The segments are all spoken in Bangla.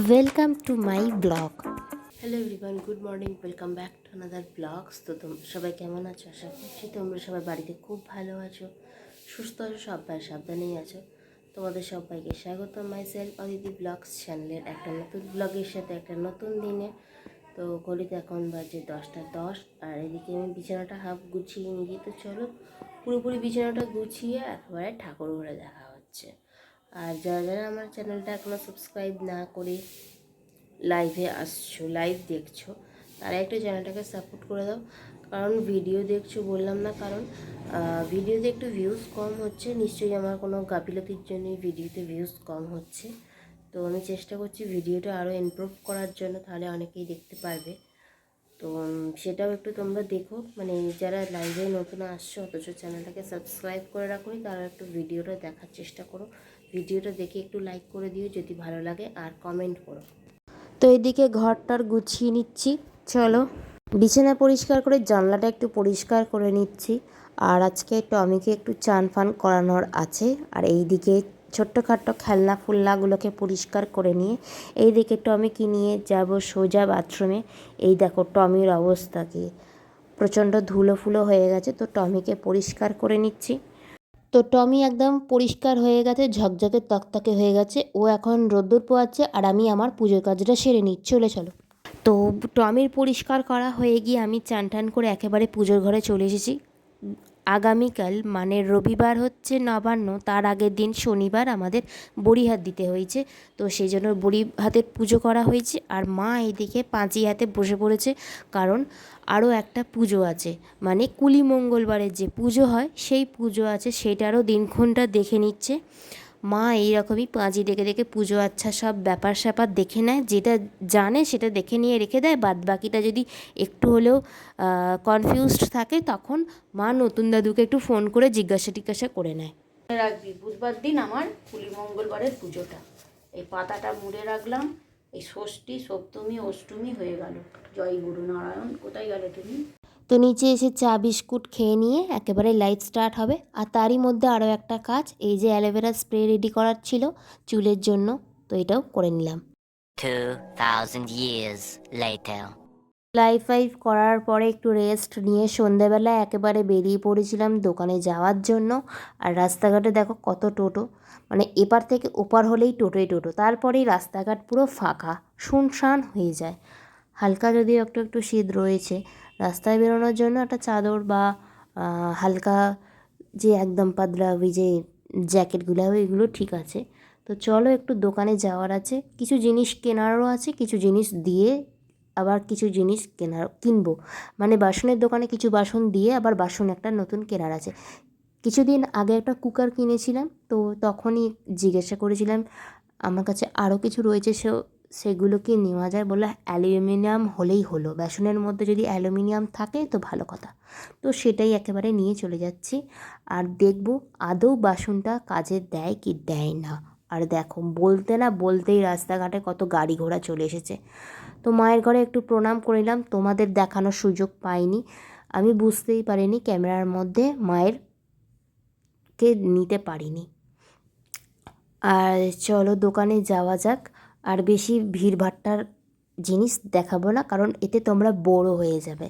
Welcome to my blog hello everyone good morning welcome back to another blogs তো তোমরা সবাই কেমন আছো আশা করছি তোমরা সবাই বাড়িতে খুব ভালো আছো সুস্থ আছো সবাই সাবধানেই আছো তোমাদের সবাইকে স্বাগত মাই সেলফ অদিতি ব্লগস চ্যানেলের একটা নতুন ব্লগের সাথে একটা নতুন দিনে। তো ঘড়িতে এখন বাজে দশটা দশ, আর এদিকে আমি বিছানাটা হাফ গুছিয়ে নিয়ে তো চলো, পুরোপুরি বিছানাটা গুছিয়ে একেবারে ঠাকুর ঘরে দেখা হচ্ছে। আর যারা যারা আমার চ্যানেলটা এখনও সাবস্ক্রাইব না করে লাইভে আসছো লাইভ দেখছ, তারা একটু চ্যানেলটাকে সাপোর্ট করে দাও। কারণ ভিডিও দেখছ বললাম না কারণ ভিডিওতে একটু ভিউজ কম হচ্ছে। নিশ্চয়ই আমার কোনো গাফিলতির জন্য ভিডিওতে ভিউজ কম হচ্ছে। তো আমি চেষ্টা করছি ভিডিওটা আরও ইমপ্রুভ করার জন্য, তাহলে অনেকেই দেখতে পারবে। তো সেটাও একটু তোমরা দেখো। মানে যারা লাইভে নতুন আসছো, অথচ চ্যানেলটাকে সাবস্ক্রাইব করে রাখোনি তারা একটু ভিডিওটা দেখার চেষ্টা করো। ভিডিওটা দেখে একটু লাইক করে দিও যদি ভালো লাগে আর কমেন্ট করো। তো এদিকে ঘরটার গুছিয়ে নিচ্ছি, চলো। বিছানা পরিষ্কার করে জানলাটা একটু পরিষ্কার করে নিচ্ছি। আর আজকে টমিকে একটু চান ফান করানোর আছে। আর এই এইদিকে ছোট্টখাট্ট খেলনা ফুলনাগুলোকে পরিষ্কার করে নিয়ে এইদিকে টমিকে নিয়ে যাব সোজা বাথরুমে। এই দেখো টমির অবস্থা কি। প্রচণ্ড ধুলো ফুলো হয়ে গেছে, তো টমিকে পরিষ্কার করে নিচ্ছি। তো টমি একদম পরিষ্কার হয়ে গেছে, ঝকঝকে তকতকে হয়ে গেছে। ও এখন রোদ্দুর পোয়াচ্ছে আর আমি আমার পুজোর কাজটা সেরে নিই। চলে চলো। তো টমির পরিষ্কার করা হয়ে গিয়ে আমি চান টান করে একেবারে পুজোর ঘরে চলে এসেছি। আগামীকাল মানে রবিবার হচ্ছে নবান্ন, তার আগের দিন শনিবার আমাদের বড়ি হাত দিতে হয়েছে। তো সেই জন্য বড়ি হাতের পুজো করা হয়েছে আর মা এদিকে পাঁচি হাতে বসে পড়েছে, কারণ আরও একটা পুজো আছে। মানে কুলি মঙ্গলবারের যে পুজো হয়, সেই পুজো আছে, সেটারও দিনক্ষণটা দেখে নিচ্ছে। মা এইরকমই পাঁজি দেখে দেখে পুজো আচ্ছা সব ব্যাপার স্যাপার দেখে নেয়, যেটা জানে সেটা দেখে নিয়ে রেখে দেয়। বাদ বাকিটা যদি একটু হলেও কনফিউজড থাকে, তখন মা নতুন দাদুকে একটু ফোন করে জিজ্ঞাসা টিজ্ঞাসা করে নেয়। রাখবি, বুধবার দিন আমার কুলি মঙ্গলবারের পুজোটা। এই পাতাটা মুড়ে রাখলাম, এই ষষ্ঠী, সপ্তমী, অষ্টমী হয়ে গেল। জয় গুরু নারায়ণ, কোথায় গেলে তুমি? তো নিচে এসে চা বিস্কুট খেয়ে নিয়ে একেবারে লাইভ স্টার্ট হবে। আর তারই মধ্যে আরও একটা কাজ এই যে অ্যালোভেরা স্প্রে রেডি করার ছিল চুলের জন্য তো এটাও করে নিলাম। 2,000 years later. লাইভ ফাইভ করার পরে একটু রেস্ট নিয়ে সন্ধেবেলা একেবারে বেরিয়ে পড়েছিলাম দোকানে যাওয়ার জন্য। আর রাস্তাঘাটে দেখো কত টোটো মানে এপার থেকে ওপার হলেই টোটোই টোটো তারপরেই রাস্তাঘাট পুরো ফাঁকা শুনশান হয়ে যায়। হালকা যদিও একটু একটু শীত রয়েছে, রাস্তায় বেরোনোর জন্য একটা চাদর বা হালকা যে একদম পাতলা ওই যে জ্যাকেটগুলো, ওইগুলো ঠিক আছে। তো চলো একটু দোকানে যাওয়ার আছে। কিছু জিনিস কেনারও আছে, কিছু জিনিস দিয়ে আবার কিছু জিনিস কেনার, কিনবো। মানে বাসনের দোকানে কিছু বাসন দিয়ে আবার বাসন একটা নতুন কেনার আছে। কিছুদিন আগে একটা কুকার কিনেছিলাম, তো তখনই জিজ্ঞাসা করেছিলাম, আমার কাছে আরও কিছু রয়েছে, সে সেগুলো কি নেওয়া যায় বলল অ্যালুমিনিয়াম হলেই হলো। বেসনের মধ্যে যদি অ্যালুমিনিয়াম থাকে তো ভালো কথা। তো সেটাই একেবারে নিয়ে চলে যাচ্ছি। আর দেখব আদৌ বাসনটা কাজে দেয় কি দেয় না। আর দেখো, বলতে না বলতেই রাস্তাঘাটে কত গাড়ি ঘোড়া চলে এসেছে। তো মায়ের ঘরে একটু প্রণাম করিলাম তোমাদের দেখানোর সুযোগ পাইনি। আমি বুঝতেই পারিনি ক্যামেরার মধ্যে মায়ের কে নিতে পারিনি। আর চলো দোকানে যাওয়া যাক। আর বেশি ভিড়ভাট্টার জিনিস দেখাবো না, কারণ এতে তোমরা বড় হয়ে যাবে।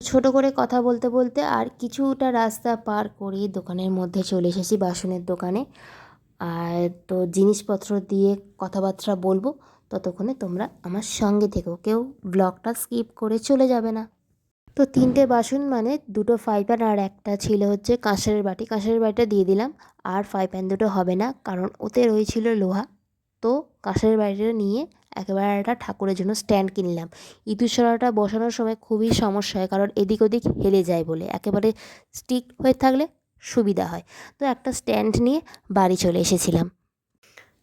ছোট করে কথা বলতে বলতে আর কিছুটা রাস্তা পার করে দোকানের মধ্যে চলে এসেছি বাসনের দোকানে। আর তো জিনিসপত্র দিয়ে কথাবার্তা বলব, ততক্ষণে তোমরা আমার সঙ্গে থেকো। কেউ ব্লগটা স্কিপ করে চলে যাবে না। তো তিনটে বাসন মানে দুটো ফ্রাই প্যান আর একটা ছিল হচ্ছে কাঁসারের বাটি। কাঁসারের বাটিটা দিয়ে দিলাম, আর ফ্রাই প্যান দুটো হবে না, কারণ ওতে রয়েছিল লোহা। তো কাঁসারের বাটিটা নিয়ে একেবারে একটা ঠাকুরের জন্য স্ট্যান্ড কিনলাম। ইঁদুরসরাটা বসানোর সময় খুবই সমস্যা হয়, কারণ এদিক ওদিক হেলে যায় বলে। একেবারে স্টিক হয়ে থাকলে সুবিধা হয়। তো একটা স্ট্যান্ড নিয়ে বাড়ি চলে এসেছিলাম।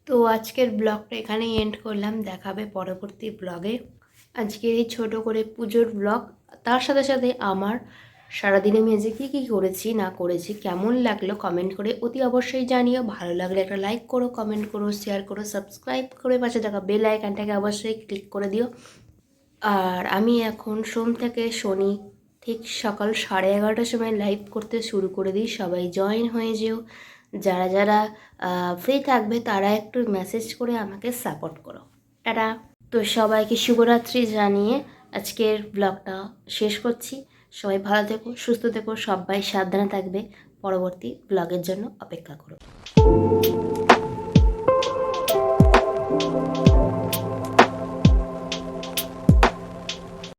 তো আজকের ব্লগটা এখানেই এন্ড করলাম। দেখাবে পরবর্তী ব্লগে। আজকে এই ছোটো করে পুজোর ব্লগ। তার সাথে সাথে আমার সারাদিনে আজকে কী কী করেছি, না করেছি, কেমন লাগল কমেন্ট করে অতি অবশ্যই জানিও। ভালো লাগলে একটা লাইক করো কমেন্ট করো শেয়ার করো সাবস্ক্রাইব করে পাশে থাকা বেল আইকনটাকে অবশ্যই ক্লিক করে দিও। আর আমি এখন সোম থেকে শনি ঠিক সকাল সাড়ে এগারোটার সময় লাইভ করতে শুরু করে দিই, সবাই জয়েন হয়ে যেও। যারা যারা ফ্রি থাকবে তারা একটু মেসেজ করে আমাকে সাপোর্ট করো। টাটা। তো সবাইকে শুভরাত্রি জানিয়ে আজকের ব্লগটা শেষ করছি। সবাই ভালো থেকো সুস্থ থেকো সবাই সাবধানে থাকবে। পরবর্তী ব্লগের জন্য অপেক্ষা করো।